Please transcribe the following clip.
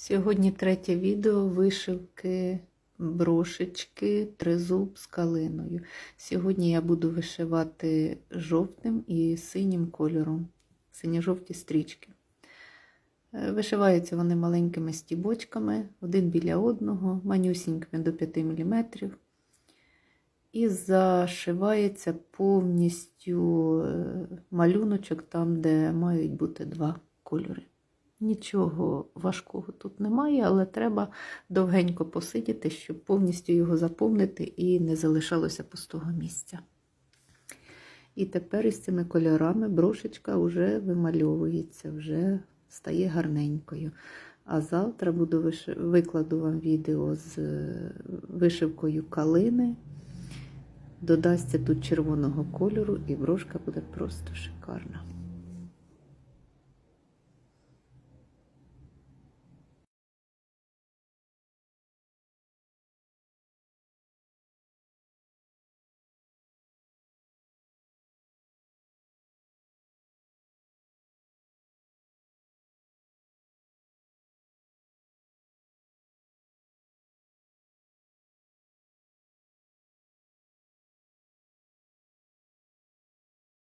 Сьогодні третє відео вишивки брошечки тризуб з калиною. Сьогодні я буду вишивати жовтим і синім кольором, синьо-жовті стрічки. Е, Вишиваються вони маленькими стібочками, один біля одного, манюсінькими до 5 мм. І зашивається повністю е, малюночок там, де мають бути два кольори. Нічого важкого тут немає, але треба довгенько посидіти, щоб повністю його заповнити і не залишалося пустого місця. І тепер із цими кольорами брошечка вже вимальовується, вже стає гарненькою. А завтра буду викладу вам відео з е, вишивкою калини. Додасться тут червоного кольору, і брошка буде просто шикарна.